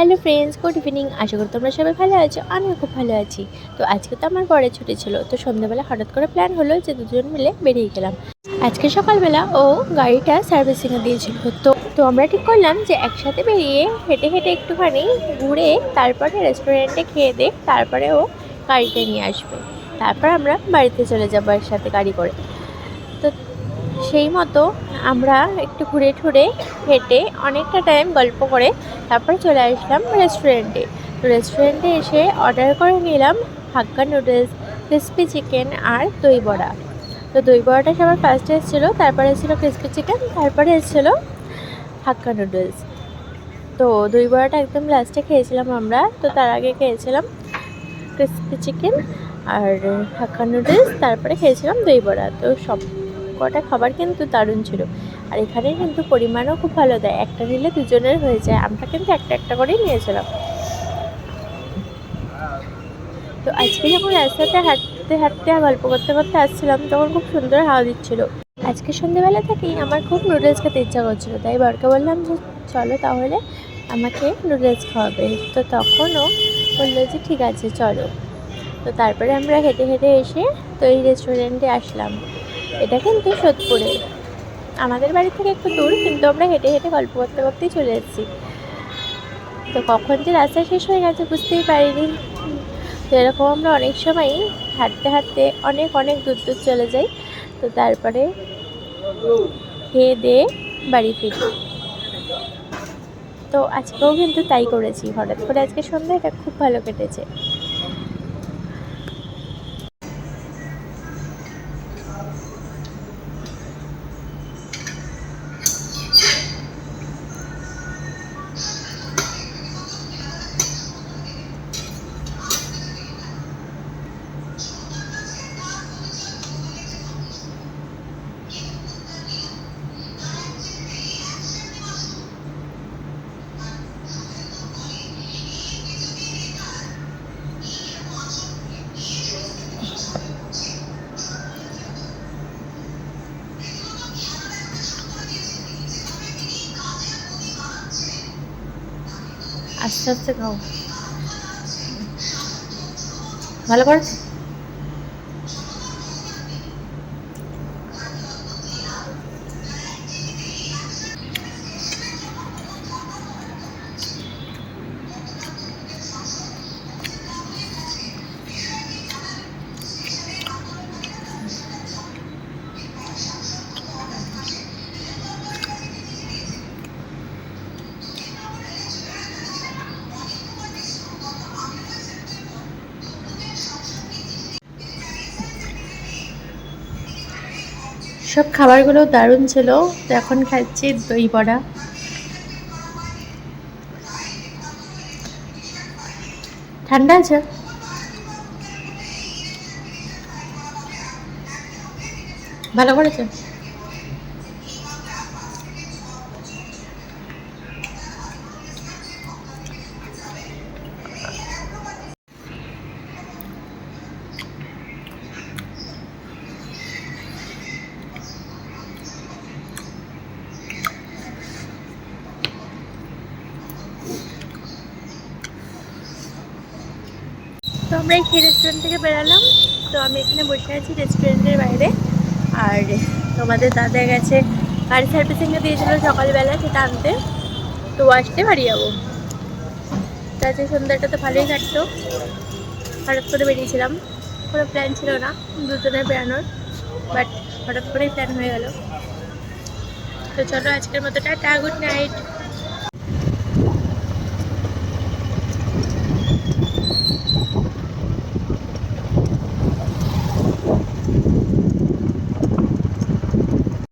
Hello friends, good evening. আশা করি তোমরা সবাই ভালো আছো, আমিও খুব ভালো আছি। তো আজকে তো আমার বড় ছুটি ছিল, তো সন্ধ্যাবেলা হঠাৎ করে প্ল্যান হলো যে দুজন মিলে বেরিয়ে গেলাম। আজকে সকালবেলা ও গাড়িটা সার্ভিসিংয়ে দিয়েছিল। তো তো আমরা ঠিক করলাম যে একসাথে বেরিয়ে হেঁটে হেঁটে একটুখানি ঘুরে তারপরে রেস্টুরেন্টে খেয়ে দে তারপরে ও গাড়িটা নিয়ে আসবে। তারপর আমরা বাড়িতে চলে যাব একসাথে গাড়ি করে। সেই মতো আমরা একটু ঘুরে ঠুরে হেঁটে অনেকটা টাইম গল্প করে তারপর চলে আসলাম রেস্টুরেন্টে রেস্টুরেন্টে এসে অর্ডার করে নিলাম হাক্কা নুডলস ক্রিস্পি চিকেন আর দই বড়া। তো দই বড়াটা সবার ফার্স্টে এসেছিল, তারপরে এসেছিল ক্রিস্পি চিকেন তারপরে এসেছিল হাক্কা নুডলস তো দই বড়াটা একদম লাস্টে খেয়েছিলাম আমরা, তো তার আগে খেয়েছিলাম ক্রিস্পি চিকেন আর হাক্কা নুডলস তারপরে খেয়েছিলাম দই বড়া। তো সব কটা খাবার কিন্তু দারুণ ছিল। আর এখানে কিন্তু পরিমাণও খুব ভালো দেয়। একটা নিলে দুজনের হয়ে যায়। আমরা কিন্তু একটা একটা করেই নিয়েছিলাম। তো আজকে যখন রাস্তাতে হাঁটতে হাঁটতে গল্প করতে করতে আসছিলাম, তখন খুব সুন্দর হাওয়া দিচ্ছিল। আজকে সন্ধ্যেবেলা থেকেই আমার খুব নুডলস খেতে ইচ্ছা করছিল। তাই বরকে বললাম যে, চলো তাহলে আমাকে নুডলস খাওয়াবে। তো তখনও বলল যে, ঠিক আছে, চলো। তো তারপরে আমরা হেঁটে হেঁটে এসে তো এই রেস্টুরেন্টে আসলাম। এটা কিন্তু সোদপুরে। আমাদের বাড়ি থেকে একটু দূর, কিন্তু আমরা হেঁটে হেঁটে গল্প করতে করতেই চলে এসেছি। তো কখন যে রাস্তা শেষ হয়ে গেছে বুঝতেই পারিনি। এরকম আমরা অনেক সময় হাঁটতে হাঁটতে অনেক অনেক দূর দূর চলে যাই। তো তারপরে খেয়ে দিয়ে বাড়ি ফিরি। তো আজকেও কিন্তু তাই করেছি। হঠাৎ করে আজকে সন্ধ্যাটা খুব ভালো কেটেছে। আস্তে আস্তে খাও ভালো সব খাবারগুলো দারুণ ছিল। তো এখন খাচ্ছি দই বড়া। ঠান্ডা আছে? ভালো করেছে? আমরা এই রেস্টুরেন্ট থেকে বেরালাম। তো আমি এখানে বসে আছি রেস্টুরেন্টের বাইরে। আর তোমাদের দাদা গেছে গাড়ি সার্ভিসিংয়ে দিয়েছিল সকালবেলা সেটা আনতে। তো আসতে বাড়ি যাব। তাতে সন্ধ্যাটা তো ভালোই কাটতো। হঠাৎ করে বেরিয়েছিলাম। কোনো প্ল্যান ছিল না, দুজনে বেরানোর বাট হঠাৎ করেই প্ল্যান হয়ে গেল। তো চলো আজকের মতো টাটা গুড নাইট